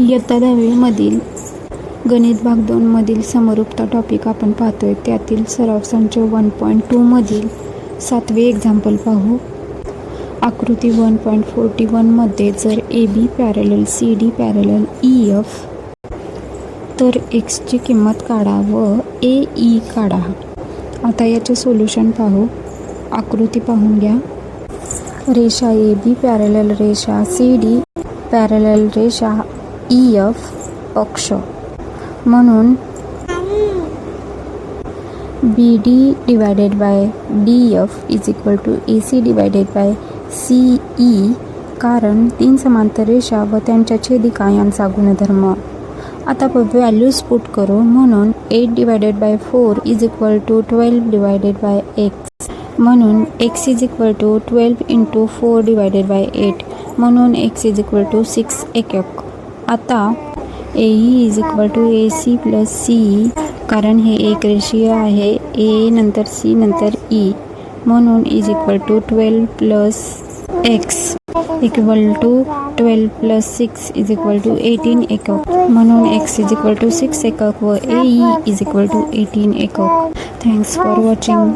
इयत्ता दहावीमधील गणित भाग दोनमधील समरूपता टॉपिक आपण पाहतोय. त्यातील सराव संच वन पॉईंट टूमधील सातवे एक्झाम्पल पाहू. आकृती वन पॉईंट फोर्टी वनमध्ये जर A B parallel C D parallel E F तर एक्सची किंमत काढा व ए ई e काढा. आता याचे सोल्युशन पाहू. आकृती पाहून घ्या. रेषा ए बी पॅरेलल रेषा सी डी पॅरलल रेषा ई एफ पक्ष. म्हणून B D divided by D F is equal to A C divided by C E कारण तीन समांतर रेषा व त्यांच्या छेदिका यांचा गुणधर्म. आता आपण व्हॅल्यूज पुट करू म्हणून eight divided by four is equal to twelve divided by X म्हणून X is equal to twelve into four divided by eight म्हणून X is equal to six एकक. आता A E is equal to A C plus C कारण हे एक रेषीय आहे. A नंतर सी नंतर ई म्हणून is equal to twelve plus X equal to twelve plus six is equal to eighteen एकक म्हणून X is equal to six एकक व A E is equal to eighteen एकक थँक्स फॉर वॉचिंग